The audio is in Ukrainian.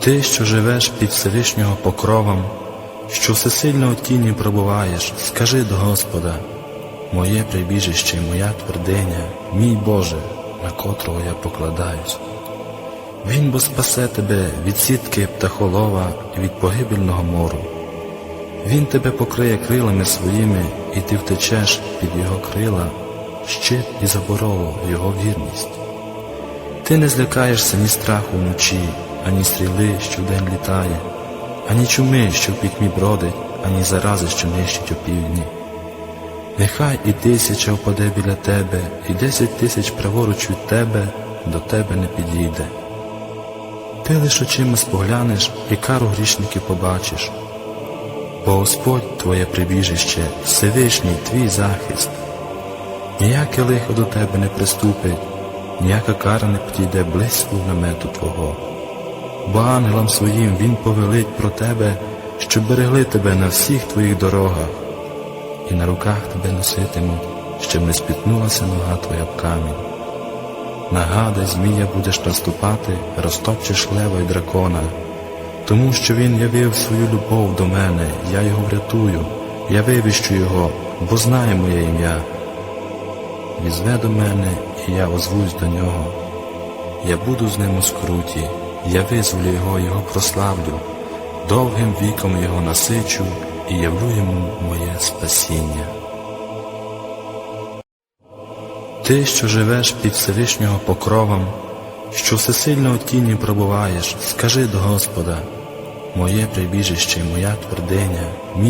Ти, що живеш під Всевишнього покровом, що всесильно у тіні пробуваєш, скажи до Господа, моє прибіжище, моя твердиня, мій Боже, на котрого я покладаюсь. Він бо спасе тебе від сітки птахолова і від погибельного мору. Він тебе покриє крилами своїми, і ти втечеш під його крила, щит і заборову його вірність. Ти не злякаєшся ні страху вночі, ані стріли, що вдень літає, ані чуми, що в пітьмі бродить, ані зарази, що нищить опівдні. Нехай і тисяча впаде біля тебе, і десять тисяч праворуч від тебе до тебе не підійде. Ти лиш очима споглянеш і кару грішників побачиш. Бо Господь твоє прибіжище, Всевишній твій захист. Ніяке лихо до тебе не приступить, ніяка кара не підійде близько намету Твого. Бо ангелам своїм Він повелить про тебе, щоб берегли тебе на всіх твоїх дорогах, і на руках тебе носитимуть, щоб не спітнулася нога твоя в камінь. Нагадай, змія будеш наступати, розтопчеш лева й дракона, тому що він явив свою любов до мене, я його врятую, я вивіщу його, бо знає моє ім'я. Візве до мене, і я озвусь до нього. Я буду з ним у скруті, я визволю його, його прославлю, довгим віком його насичу і явлю йому моє спасіння. Ти, що живеш під Всевишнього покровом, що всесильно у тіні пробуваєш, скажи до Господа, моє прибіжище, моя твердиня, мій